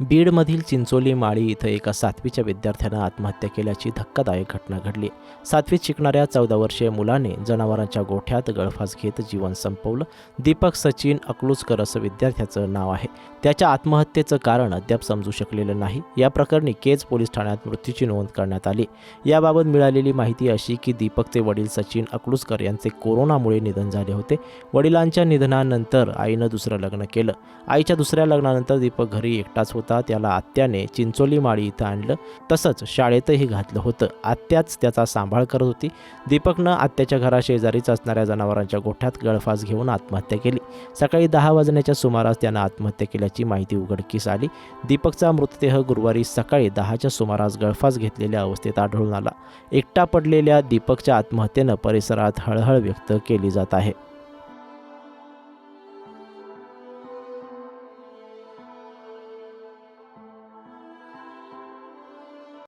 बीडमधील चिंचोली माळी इथं एका सातवीच्या विद्यार्थ्यानं आत्महत्या केल्याची धक्कादायक घटना घडली. सातवीत शिकणाऱ्या चौदा वर्षीय मुलाने जनावरांच्या गोठ्यात गळफास घेत जीवन संपवलं. दीपक सचिन अकलूजकर असं विद्यार्थ्याचं नाव आहे. त्याच्या आत्महत्येचं कारण अद्याप समजू शकलेलं नाही. या प्रकरणी केज पोलीस ठाण्यात मृत्यूची नोंद करण्यात आली. याबाबत मिळालेली माहिती अशी की दीपकचे वडील सचिन अकलूजकर यांचे कोरोनामुळे निधन झाले होते. वडिलांच्या निधनानंतर आईनं दुसरं लग्न केलं. आईच्या दुसऱ्या लग्नानंतर दीपक घरी एकटाच होता. त्याला आत्याने चिंचोली माळी इथं आणलं. तसंच शाळेतही घातलं होतं. आत्याच त्याचा सांभाळ करत होती. दीपकनं आत्याच्या घराशेजारीच असणाऱ्या जनावरांच्या गोठ्यात गळफास घेऊन आत्महत्या केली. सकाळी दहा वाजण्याच्या सुमारास त्यानं आत्महत्या केल्याची माहिती उघडकीस आली. दीपकचा मृतदेह गुरुवारी सकाळी दहाच्या सुमारास गळफास घेतलेल्या अवस्थेत आढळून आला. एकटा पडलेल्या दीपकच्या आत्महत्येनं परिसरात हळहळ व्यक्त केली जात आहे.